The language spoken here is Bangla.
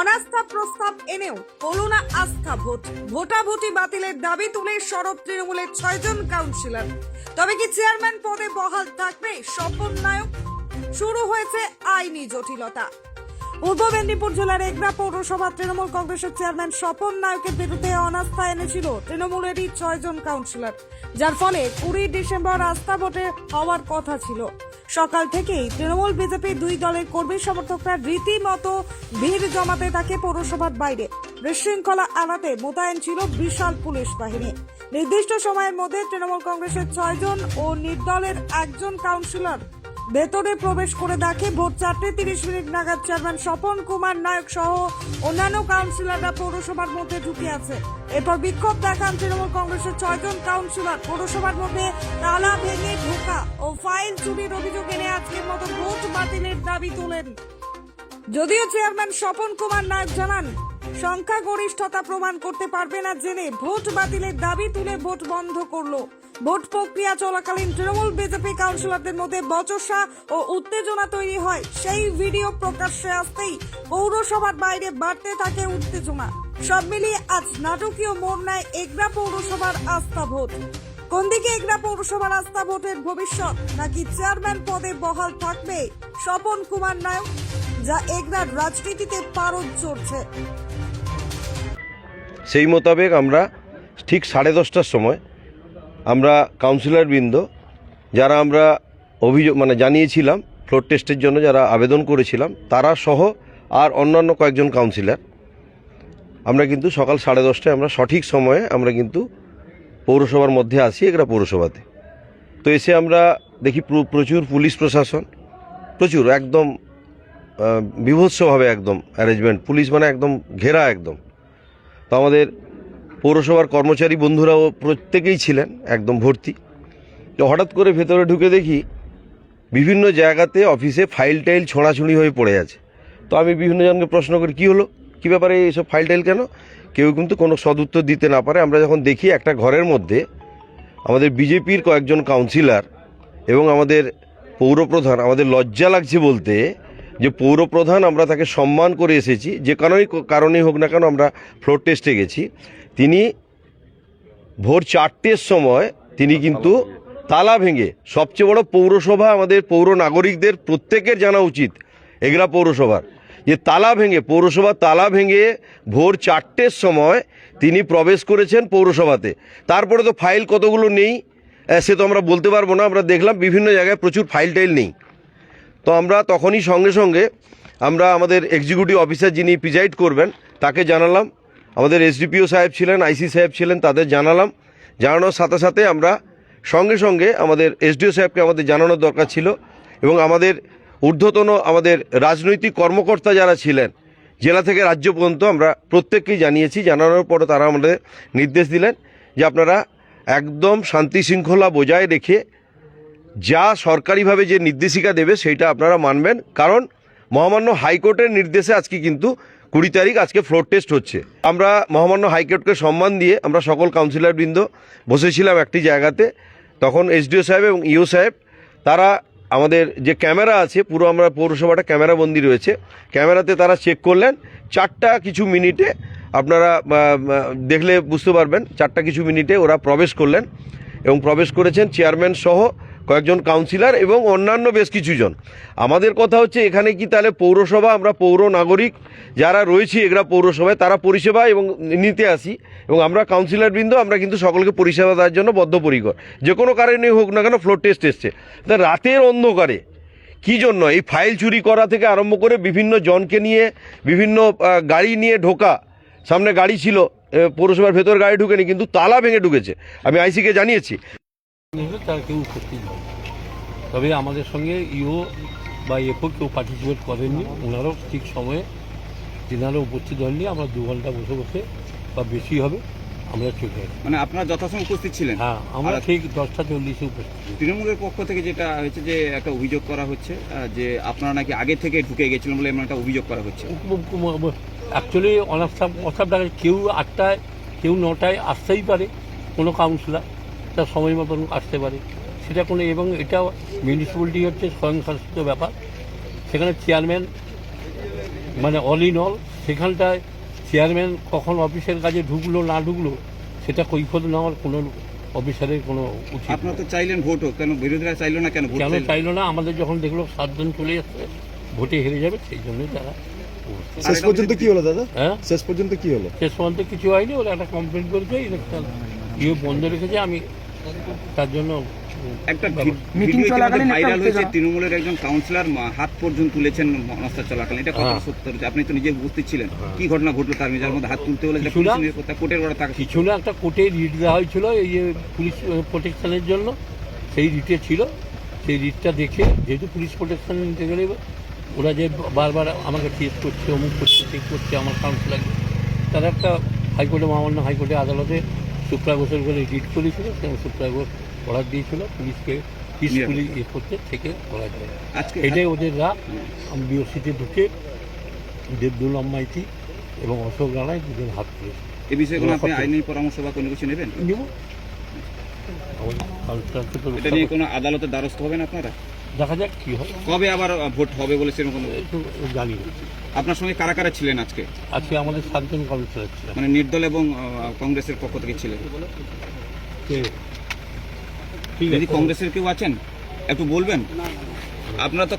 অনাস্থা প্রস্তাব এনেও হলো না আস্থা ভোট। ভোটাভুটি বাতিলের দাবি তুলে সরব তৃণমূলের ছয়জন কাউন্সিলর। তবে কি চেয়ারম্যান পদে বহাল থাকবে স্বপন নায়ক? শুরু হয়েছে আইনি জটিলতা। পূর্ব মেদিনীপুর জেলার এগরা পৌরসভা তৃণমূল কংগ্রেসের চেয়ারম্যান স্বপন নায়কের বিরুদ্ধে অনাস্থা এনেছিল তৃণমূলেরই ছয়জন কাউন্সিলর। যার ফলে কুড়ি ডিসেম্বর আস্থা ভোটে হওয়ার কথা ছিল। সকাল থেকেই তৃণমূল বিজেপি দুই দলের কর্মী সমর্থকরা রীতিমতো ভিড় জমাতে থাকে পৌরসভার বাইরে। বিশৃঙ্খলা আনাতে মোতায়েন ছিল বিশাল পুলিশ বাহিনী। নির্দিষ্ট সময়ের মধ্যে তৃণমূল কংগ্রেসের ছয়জন ও নির্দলের একজন কাউন্সিলর ভেতরে প্রবেশ করে দেখে ভোর চারটে তিরিশ মিনিট নাগাদ চেয়ারম্যান স্বপন কুমার নায়ক সহ অন্যান্য কাউন্সিলররা পৌরসভার মধ্যে ঢুকে আছে। এরপর বিক্ষোভ দেখান তৃণমূল কংগ্রেসের ছয়জন কাউন্সিলর। পৌরসভার মধ্যে তালা ভেঙে ঢোকা ও ফাইল চুরির অভিযোগ এনে আজকের মতো ভোট বাতিলের দাবি তোলেন। যদিও চেয়ারম্যান স্বপন কুমার নায়ক জানান, সংখ্যাগরিষ্ঠতা প্রমাণ করতে পারবে না জেনে ভোট বাতিলের দাবি তুলে ভোট বন্ধ করল। ভোট প্রক্রিয়া চলাকালীন তৃণমূল বিজেপি কাউন্সিলরদের মধ্যে বচসা ও উত্তেজনা তৈরি হয়। সেই ভিডিও প্রকাশ্যে আসতেই পৌরসভার বাইরে বাড়তে থাকে উত্তেজনা। সব মিলিয়ে আজ নাটকীয় মোড় নেয় এগরা পৌরসভার আস্থা ভোট। কোন দিকে এগরা পৌরসভার আস্থা ভোটের ভবিষ্যৎ? নাকি চেয়ারম্যান পদে বহাল থাকবে স্বপন কুমার নায়ক, যা এগরার রাজনীতিতে পারদ চড়ছে? সেই মোতাবেক আমরা ঠিক সাড়ে দশটার সময় আমরা কাউন্সিলর বৃন্দ যারা আমরা অভিযোগ মানে জানিয়েছিলাম ফ্লোর টেস্টের জন্য যারা আবেদন করেছিলাম, তারা সহ আর অন্যান্য কয়েকজন কাউন্সিলর আমরা কিন্তু সকাল সাড়ে দশটায় আমরা সঠিক সময়ে আমরা কিন্তু পৌরসভার মধ্যে আসি এগুলা পৌরসভাতে। তো এসে আমরা দেখি প্রচুর পুলিশ প্রশাসন, প্রচুর, একদম বিভৎসভাবে একদম অ্যারেঞ্জমেন্ট পুলিশ মানে একদম ঘেরা একদম। তো আমাদের পৌরসভার কর্মচারী বন্ধুরাও প্রত্যেকেই ছিলেন, একদম ভর্তি। তো হঠাৎ করে ভেতরে ঢুকে দেখি বিভিন্ন জায়গাতে অফিসে ফাইল টাইল ছোঁড়াছুঁড়ি হয়ে পড়ে আছে। তো আমি বিভিন্ন জনকে প্রশ্ন করি, কী হলো? কী ব্যাপারে এইসব ফাইল টাইল কেন? কেউ কিন্তু কোনো সদুত্তর দিতে না পারে। আমরা যখন দেখি একটা ঘরের মধ্যে আমাদের বিজেপির কয়েকজন কাউন্সিলর এবং আমাদের পৌরপ্রধান, আমাদের লজ্জা লাগছে বলতে যে পৌরপ্রধান আমরা তাকে সম্মান করে এসেছি, যে কারণেই কারণেই হোক না কেন আমরা ফ্লোর টেস্টে গেছি। তিনি ভোর চারটের সময় তিনি কিন্তু তালা ভেঙে সবচেয়ে বড় পৌরসভা আমাদের পৌর নাগরিকদের প্রত্যেকের জানা উচিত, এগরা পৌরসভার। যে তালা ভেঙে, পৌরসভা তালা ভেঙে ভোর চারটের সময় তিনি প্রবেশ করেছেন পৌরসভাতে। তারপরে তো ফাইল কতগুলো নেই সে তো আমরা বলতে পারব না, আমরা দেখলাম বিভিন্ন জায়গায় প্রচুর ফাইল টাইল নেই। তো আমরা তখনই সঙ্গে সঙ্গে আমরা আমাদের এক্সিকিউটিভ অফিসার যিনি প্রিজাইড করবেন, তাকে জানালাম আমাদের এসডিপিও সাহেব ছিলেন, আইসি সাহেব ছিলেন, তাদের জানালাম। জানানোর সাথে সাথে আমরা সঙ্গে সঙ্গে আমাদের এসডিও সাহেবকে আমাদের জানানোর দরকার ছিল এবং আমাদের ঊর্ধ্বতন আমাদের রাজনৈতিক কর্মকর্তা যারা ছিলেন, জেলা থেকে রাজ্য পর্যন্ত আমরা প্রত্যেককেই জানিয়েছি। জানানোর পরে তারা আমাদের নির্দেশ দিলেন যে আপনারা একদম শান্তি শৃঙ্খলা বজায় রেখে যা সরকারিভাবে যে নির্দেশিকা দেবে সেইটা আপনারা মানবেন। কারণ মহামান্য হাইকোর্টের নির্দেশে আজকে কিন্তু কুড়ি তারিখ আজকে ফ্লোর টেস্ট হচ্ছে। আমরা মহামান্য হাইকোর্টকে সম্মান দিয়ে আমরা সকল কাউন্সিলর বৃন্দ বসেছিলাম একটি জায়গাতে। তখন এসডিও সাহেব এবং ইও সাহেব, তারা আমাদের যে ক্যামেরা আছে, পুরো আমরা পৌরসভাটা ক্যামেরা বন্দি রয়েছে। ক্যামেরাতে তারা চেক করলেন। চারটা কিছু মিনিটে আপনারা দেখলে বুঝতে পারবেন, চারটা কিছু মিনিটে ওরা প্রবেশ করলেন এবং প্রবেশ করেছেন চেয়ারম্যান সহ কয়েকজন কাউন্সিলর এবং অন্যান্য বেশ কিছুজন। আমাদের কথা হচ্ছে, এখানে কি তাহলে পৌরসভা, আমরা পৌর নাগরিক যারা রয়েছি এগরা পৌরসভায়, তারা পরিষেবা এবং নিতে আসি। এবং আমরা কাউন্সিলর বৃন্দ, আমরা কিন্তু সকলকে পরিষেবা দেওয়ার জন্য বদ্ধপরিকর। যে কোনো কারণেই হোক না কেন ফ্লোর টেস্ট এসছে। তা রাতের অন্ধকারে কি জন্য? এই ফাইল চুরি করা থেকে আরম্ভ করে বিভিন্ন জনকে নিয়ে, বিভিন্ন গাড়ি নিয়ে ঢোকা। সামনে গাড়ি ছিল পৌরসভার ভেতর গাড়ি ঢুকেনি, কিন্তু তালা ভেঙে ঢুকেছে। আমি আইসিকে জানিয়েছি। নিয়েছিল তার কেউ উপস্থিত হয় তবে আমাদের সঙ্গে ইও বা এফও কেউ পার্টিসিপেট করেননি। ওনারাও ঠিক সময়ে তেনারা উপস্থিত হননি। আমরা দু ঘণ্টা বসে বসে বা বেশি হবে আমরা চলে আসি মানে আপনারা যথাসময় উপস্থিত ছিলেন? হ্যাঁ আমরা ঠিক দশটা চল্লিশে উপস্থিত তৃণমূলের পক্ষ থেকে যেটা হয়েছে যে একটা অভিযোগ করা হচ্ছে যে আপনারা নাকি আগে থেকে ঢুকে গেছিলেন বলে এমন একটা অভিযোগ করা হচ্ছে। অ্যাকচুয়ালি অনাস্থা অসাব কেউ আটটায় কেউ নটায় আসতেই পারে কোনো কাউন্সিলার তার সময় মতন আসতে পারে। সেটা কোনো এবং এটা মিউনিসিপ্যালিটি হচ্ছে স্বয়ংশাসিত ব্যাপার। সেখানে চেয়ারম্যান মানে অল ইন অল সেখানটায় চেয়ারম্যান কখন অফিসের কাজে ঢুকলো না ঢুকলো সেটা কৈফত নেওয়ার কোনো অফিসারের কোনো উচিত আপনারা তো চাইলেন ভোট হোক কেন বিরোধীরা চাইলো না কেন কেন চাইলো? চাইলো না? আমাদের যখন দেখল সাতজন চলে যাচ্ছে ভোটে হেরে যাবে সেই জন্যই তারা শেষ পর্যন্ত কি হলো দাদা? হ্যাঁ? শেষ পর্যন্ত কি হলো? শেষ পর্যন্ত কিছু হয়নি ওরা একটা কমপ্লেন করেছে ইলেকশন ইয়ে বন্ধ রেখেছে আমি তার জন্য একটা মিটিং চলাকালীন ভাইরাল হয়েছে তৃণমূলের একজন কাউন্সিলর হাত পর্যন্ত তুলেছেন অনাস্থা চলাকালীন। এটা কত হ্যাঁ। সত্য হচ্ছে? আপনি তো নিজে উপস্থিত ছিলেন। কি ঘটনা ঘটলো তার? যার মধ্যে হাত তুলতে হলে কোর্টের বড় তাকে কিছু না একটা কোর্টে রিট দেওয়া হয়েছিল এই পুলিশ প্রোটেকশনের জন্য। সেই রিটে ছিল। সেই রিটটা দেখে যেহেতু পুলিশ প্রোটেকশন নিতে গেলে ওরা যে বারবার আমাকে টেস্ট করছে অমুক করছে ঠিক করছে আমার কাউন্সিলার তারা একটা হাইকোর্টে মামান্য হাইকোর্টে আদালতে সুপ্রা ঘোষের করে রিট করেছিল এবং সুপ্রা ঘোষ অর্ডার দিয়েছিল পুলিশকে পিসফুলি ইয়ে করতে থেকে করা যায়। এটাই ওদের রাগ আমি বিওসিতে ঢুকে দেবদুল আম্মাইতি এবং অশোক রানায় দুজন হাত তুলেছে। এ বিষয়ে কোনো আপনি আইনি পরামর্শ বা কোনো কিছু নেবেন? নিব। এটা নিয়ে কোনো আদালতের দ্বারস্থ হবেন আপনারা? দেখা যাক কি হয়। কবে আবার ভোট হবে বলে সেরকম কোনো জানি না। আপনার সঙ্গে কারা কারা ছিলেন আজকে? আজকে আমাদের সাতজন কাউন্সিলর মানে নির্দল এবং আহ, কংগ্রেসের পক্ষ থেকে ছিলেন। কে- ঠিক যদি আছে কংগ্রেসের কেউ আছেন একটু বলবেন? আপনারা তো